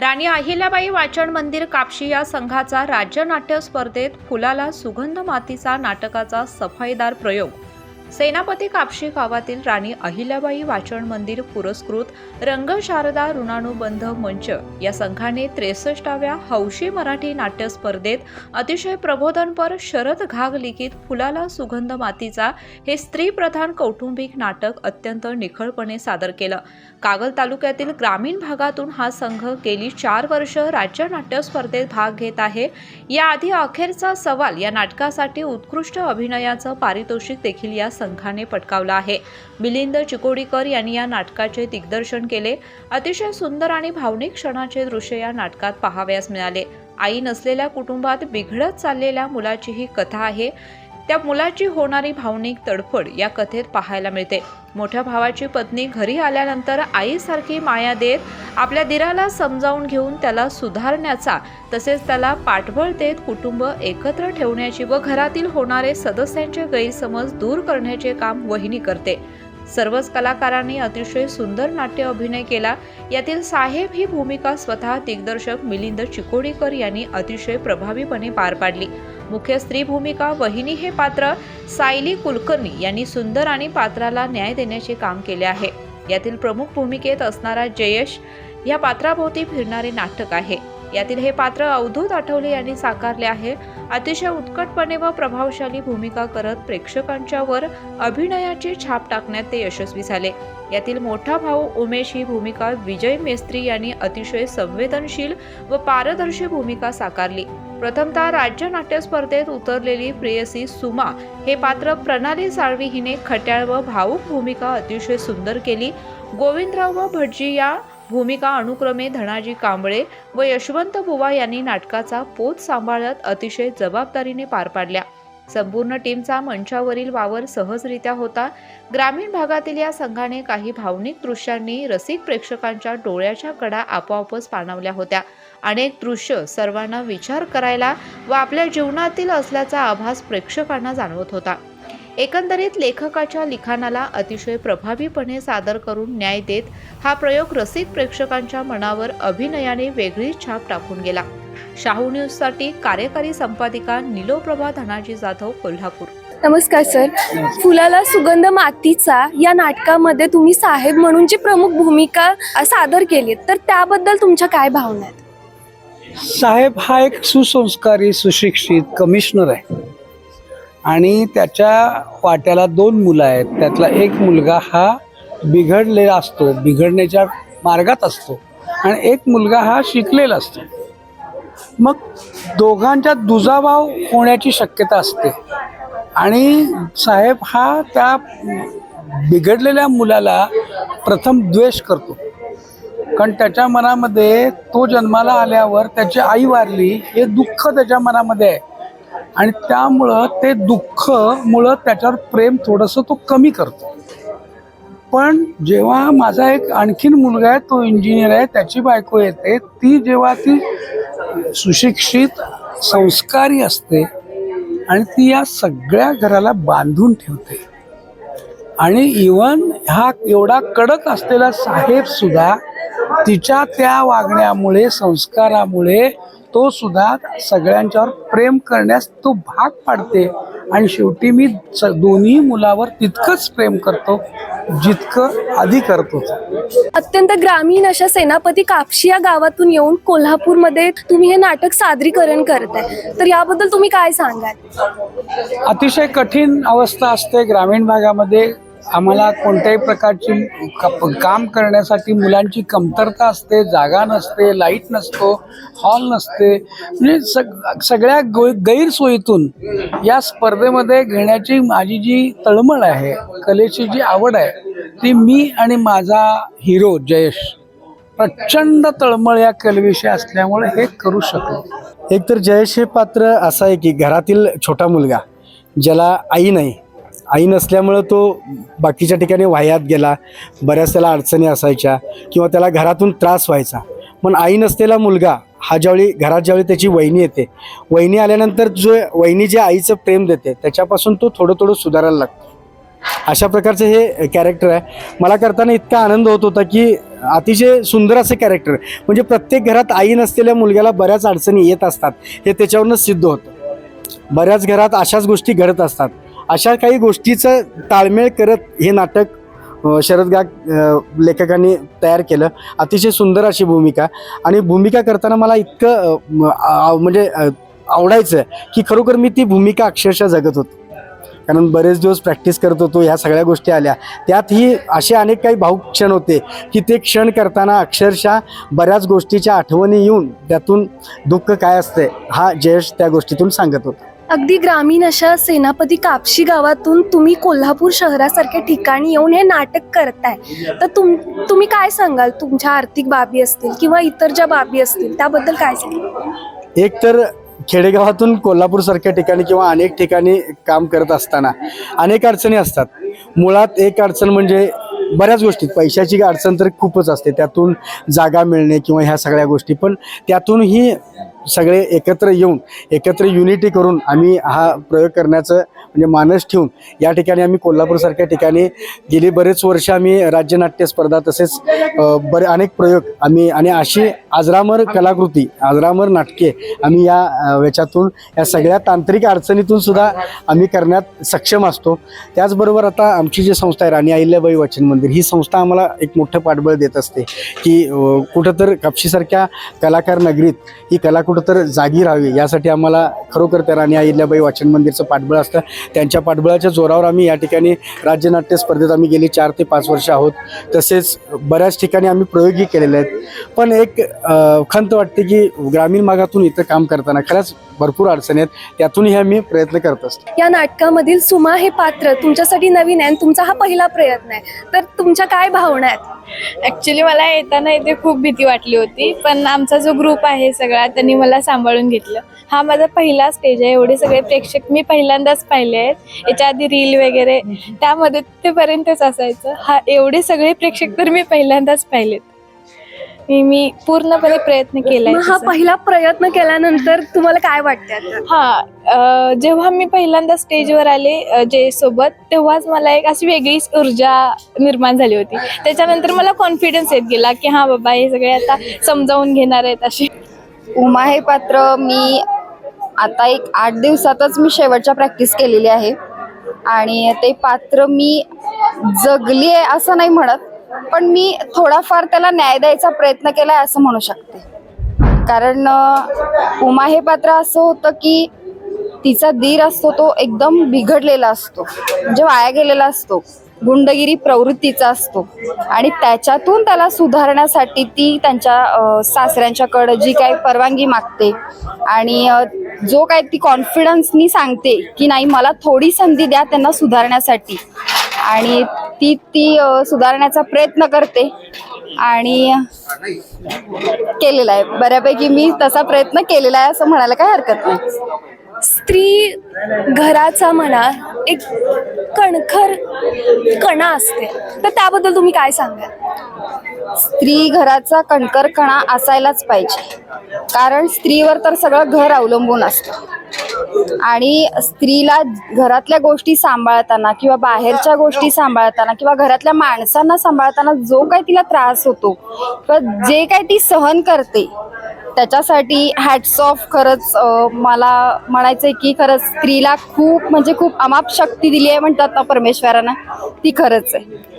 राणी अहिल्याबाई वाचन मंदिर कापशी या संघाचा राज्य नाट्य स्पर्धेत फुलाला सुगंध मातीचा नाटकाचा सफाईदार प्रयोग. सेनापती कापशी गावातील राणी अहिल्याबाई वाचन मंदिर पुरस्कृत रंगशारदा ऋणानुबंध मंच या संघाने त्रेसष्टाव्या हौशी मराठी नाट्य स्पर्धेत अतिशय प्रबोधनपर शरद घाग लिखित फुलाला सुगंध मातीचा हे स्त्रीप्रधान कौटुंबिक नाटक अत्यंत निखळपणे सादर केलं. कागल तालुक्यातील ग्रामीण भागातून हा संघ गेली चार वर्ष राज्य नाट्य स्पर्धेत भाग घेत आहे. याआधी अखेरचा सवाल या नाटकासाठी उत्कृष्ट अभिनयाचं पारितोषिक देखील या संघाने पटकावला आहे. मिलिंद चिकोडीकर यांनी या नाटकाचे दिग्दर्शन केले. अतिशय सुंदर आणि भावनिक क्षणाचे दृश्य या नाटकात पाहावयास मिळाले. आई नसलेल्या कुटुंबात बिघडत चाललेल्या मुलाची ही कथा आहे. त्या मुलाची होणारी भावनिक तडफड या कथेत पाहायला मिळते. मोठ्या भावाची पत्नी घरी आल्यानंतर आईसारखी माया देत आपल्या दिराला समजावून घेऊन त्याला सुधारण्याचा तसेच त्याला पाठबळ देत कुटुंब एकत्र ठेवण्याची व घरातील होणारे सदस्यांचे गैरसमज दूर करण्याचे काम वहिनी करते. सर्वच कलाकारांनी अतिशय सुंदर नाट्य अभिनय केला. यातील साहेब ही भूमिका स्वतः दिग्दर्शक मिलिंद चिकोडीकर यांनी अतिशय प्रभावीपणे पार पाडली. मुख्य स्त्री भूमिका वहिनी हे पात्र सायली कुलकर्णी यांनी सुंदर आणि पात्राला न्याय देण्याचे काम केले आहे. यातील प्रमुख भूमिकेत असणारा जयेश या पात्राभोवती फिरणारे नाटक आहे. यातील हे पात्र अवधूत आठवले यांनी साकारले आहे. अतिशय उत्कटपणे व प्रभावशाली भूमिका करत प्रेक्षकांच्यावर अभिनयाची छाप टाकण्यात ते यशस्वी झाले. यातील मोठा भाऊ उमेश ही भूमिका विजय मेस्त्री यांनी अतिशय संवेदनशील व पारदर्शी भूमिका साकारली. प्रथमतः राज्य नाट्य स्पर्धेत उतरलेली प्रेयसी सुमा हे पात्र प्रणाली साळवी हिने खट्याळ व भावूक भूमिका अतिशय सुंदर केली. गोविंदराव व भटजी या भूमिका अनुक्रमे धनाजी कांबळे व यशवंत बुवा यांनी नाटकाचा पोत सांभाळत अतिशय जबाबदारीने पार पाडल्या. संपूर्ण टीमचा मंचावरील वावर सहजरित्या होता. ग्रामीण भागातील या संघाने काही भावनिक दृश्यांनी रसिक प्रेक्षकांच्या डोळ्याच्या कडा आपोआपच पाणवल्या होत्या. अनेक दृश्य सर्वांना विचार करायला व आपल्या जीवनातील असल्याचा आभास प्रेक्षकांना जाणवत होता. एकंदरीत लेखकाच्या लिखाणाला अतिशय प्रभावीपणे सादर करून न्याय देत हा प्रयोग रसिक प्रेक्षकांच्या मनावर अभिनयाने वेगळी छाप टाकून गेला. शाहू न्यूजसाठी कार्यकारी संपादिका निलोप्रभा धनाजी जाधव कोल्हापूर. नमस्कार सर. फुलाला सुगंध मातीचा या नाटकामध्ये तुम्ही साहेब म्हणून जी प्रमुख भूमिका सादर केली तर त्याबद्दल तुमच्या काय भावना आहेत? साहेब हा एक सुसंस्कारी सुशिक्षित कमिशनर आहे. आणि त्याच्या वाट्याला दोन मुलं आहेत. त्यातला एक मुलगा हा बिघडलेला असतो बिघडण्याच्या मार्गात असतो आणि एक मुलगा हा शिकलेला असतो. मग दोघांच्या दुजाभाव होण्याची शक्यता असते. आणि साहेब हा त्या बिघडलेल्या मुलाला प्रथम द्वेष करतो. कारण त्याच्या मनामध्ये तो जन्माला आल्यावर त्याची आई वारली हे दुःख त्याच्या मनामध्ये आहे. आणि त्यामुळं ते दुःख मुळं त्याच्यावर प्रेम थोडंसं तो कमी करतो. पण जेव्हा माझा एक आणखीन मुलगा आहे तो इंजिनियर आहे त्याची बायको येते ती जेव्हा ती सुशिक्षित संस्कारी असते आणि ती या सगळ्या घराला बांधून ठेवते. आणि इवन हा एवढा कडक असलेला साहेब सुद्धा तिच्या त्या वागण्यामुळे संस्कारामुळे तो सुद्धा सगळ्यांच्यावर प्रेम करण्यास तो भाग पाडते. आणि शेवटी मी स- दोन्ही मुलावर तितकंच प्रेम करतो जितकं आधी करतो अत्यंत ग्रामीण अशा सेनापती कापशी या गावातून येऊन कोल्हापूरमध्ये तुम्ही हे नाटक सादरीकरण करताय. तर याबद्दल तुम्ही काय सांगाल? अतिशय कठीण अवस्था असते ग्रामीण भागामध्ये. आम्हाला कोणत्याही प्रकारची काम करण्यासाठी मुलांची कमतरता असते जागा नसते लाइट नसतो हॉल नसते. म्हणजे सग सगळ्या गो गैरसोयीतून या स्पर्धेमध्ये घेण्याची माझी जी तळमळ आहे कलेची जी आवड आहे ती मी आणि माझा हिरो जयेश प्रचंड तळमळ या कलेविषयी असल्यामुळे हे करू शकलो. एकतर जयेश हे पात्र असं आहे की घरातील छोटा मुलगा ज्याला आई नाही आई नसल्यामुळं तो बाकीच्या ठिकाणी वाह्यात गेला. बऱ्याच त्याला अडचणी असायच्या किंवा त्याला घरातून त्रास व्हायचा. पण आई नसलेला मुलगा हा ज्यावेळी घरात ज्यावेळी त्याची वहिनी येते वहिनी आल्यानंतर जो वहिनी जे आईचं प्रेम देते त्याच्यापासून तो थोडं थोडं सुधारायला लागतो. अशा प्रकारचं हे कॅरेक्टर आहे. मला करताना इतका आनंद होत होता की अतिशय सुंदर असे कॅरेक्टर म्हणजे प्रत्येक घरात आई नसलेल्या मुलग्याला बऱ्याच अडचणी येत असतात. हे त्याच्यावरनं सिद्ध होतं. बऱ्याच घरात अशाच गोष्टी घडत असतात. अशा काही गोष्टीचं ताळमेळ करत हे नाटक शरद गाग लेखकांनी तयार केलं. अतिशय सुंदर अशी भूमिका. आणि भूमिका करताना मला इतकं म्हणजे आवडायचं की खरोखर मी ती भूमिका अक्षरशः जगत होतो. कारण बरेच दिवस प्रॅक्टिस करत होतो ह्या सगळ्या गोष्टी आल्या. त्यातही असे अनेक काही भाऊक क्षण होते की ते क्षण करताना अक्षरशः बऱ्याच गोष्टीच्या आठवणी येऊन त्यातून दुःख काय असते हा जयश त्या गोष्टीतून सांगत होता. अगदी ग्रामीण अशा सेनापती कापशी गावातून तुम्ही कोल्हापूर शहरासारख्या ठिकाणी येऊन हे नाटक करताय. तर तुम तुम्ही काय सांगाल? तुमच्या आर्थिक बाबी असतील किंवा इतर ज्या बाबी असतील त्याबद्दल काय सांगाल? एक तर खेडेगावातून कोल्हापूरसारख्या ठिकाणी किंवा अनेक ठिकाणी काम करत असताना अनेक अडचणी असतात. मुळात एक अडचण म्हणजे बऱ्याच गोष्टी पैशाची अडचण तर खूपच असते. त्यातून जागा मिळणे किंवा ह्या सगळ्या गोष्टी पण त्यातूनही सगळे एकत्र येऊन एकत्र युनिटी करून आम्ही हा प्रयोग करण्याचं म्हणजे मानस ठेवून या ठिकाणी आम्ही कोल्हापूरसारख्या ठिकाणी गेली बरेच वर्ष आम्ही राज्यनाट्य स्पर्धा तसेच बरे अनेक प्रयोग आम्ही आणि अशी आजरामर कलाकृती आजरामर नाटके आम्ही या याच्यातून या सगळ्या तांत्रिक अडचणीतून सुद्धा आम्ही करण्यात सक्षम असतो. त्याचबरोबर आता आमची जी संस्था आहे राणी अहिल्याबाई वाचन मंदिर ही संस्था आम्हाला एक मोठं पाठबळ देत असते की कुठं तर कापशीसारख्या कलाकार नगरीत ही कला कुठं तर जागी राहावी यासाठी आम्हाला खरोखर त्या राणी अहिल्याबाई वाचन मंदिरचं पाठबळ असतं. त्यांच्या पाठबळाच्या जोरावर आम्ही या ठिकाणी राज्यनाट्य स्पर्धेत आम्ही गेली चार ते पाच वर्ष आहोत. तसेच बऱ्याच ठिकाणी आम्ही प्रयोगही केलेले आहेत. पण एक खंत वाटते की ग्रामीण भागातून इथं काम करताना खरंच भरपूर अडचणी आहेत. त्यातूनही आम्ही प्रयत्न करत असतो. या नाटकामधील सुमा हे पात्र तुमच्यासाठी नवीन आहे आणि तुमचा हा पहिला प्रयत्न आहे. तर तुमच्या काय भावना आहेत? ॲक्च्युली मला येताना इथे खूप भीती वाटली होती पण आमचा जो ग्रुप आहे सगळा त्यांनी मला सांभाळून घेतलं. हा माझा पहिला स्टेज आहे. एवढे सगळे प्रेक्षक मी पहिल्यांदाच पाहिले. आहेत. याच्या आधी रील वगैरे. त्यामध्ये तेपर्यंतच असायचं. हा एवढे सगळे प्रेक्षक तर मी पहिल्यांदाच पाहिलेत. मी- मी पूर्णपणे प्रयत्न केलाय हा. पहिला प्रयत्न केल्यानंतर तुम्हाला काय वाटते आता? हा जेव्हा मी पहिल्यांदा स्टेजवर आले जय सोबत तेव्हाच मला एक अशी वेगळीच ऊर्जा निर्माण झाली होती. त्याच्यानंतर मला कॉन्फिडन्स येत गेला की हा बाबा हे सगळे आता समजावून घेणार आहेत असे. उमा हे पात्र मी आता एक आठ दिवसातच मी शेवटच्या प्रॅक्टिस केलेली आहे. आणि ते पात्र मी जगली आहे असं नाही म्हणत पण मी थोडाफार त्याला न्याय द्यायचा प्रयत्न केला आहे असं म्हणू शकते. कारण उमा हे पात्र असं होतं की तिचा धीर असतो तो एकदम बिघडलेला असतो. म्हणजे वाया गेलेला असतो. गुंडगिरी प्रवृत्तीचा असतो. आणि त्याच्यातून त्याला सुधारण्यासाठी ती त्यांच्या सासऱ्यांच्याकडं जी काही परवानगी मागते आणि जो काय ती कॉन्फिडन्सनी सांगते की नाही मला थोडी संधी द्या त्यांना सुधारण्यासाठी. आणि ती ती सुधारण्याचा प्रयत्न करते. आणि केलेला आहे. बऱ्यापैकी मी तसा प्रयत्न केलेला आहे असं म्हणायला काही हरकत नाही. स्त्री घराचा म्हणा एक कणखर कणा असते. तर त्याबद्दल तुम्ही काय सांगाल? स्त्री घराचा कणकरकणा असायलाच पाहिजे. कारण स्त्रीवर तर सगळं घर अवलंबून असतं. आणि स्त्रीला घरातल्या गोष्टी सांभाळताना किंवा बाहेरच्या गोष्टी सांभाळताना किंवा घरातल्या माणसांना सांभाळताना जो काही तिला त्रास होतो किंवा जे काही ती सहन करते त्याच्यासाठी हॅट्स ऑफ खरंच मला म्हणायचं आहे की खरंच स्त्रीला खूप म्हणजे खूप अमाप शक्ती दिली आहे म्हणतात ना परमेश्वरानं ती खरंच आहे.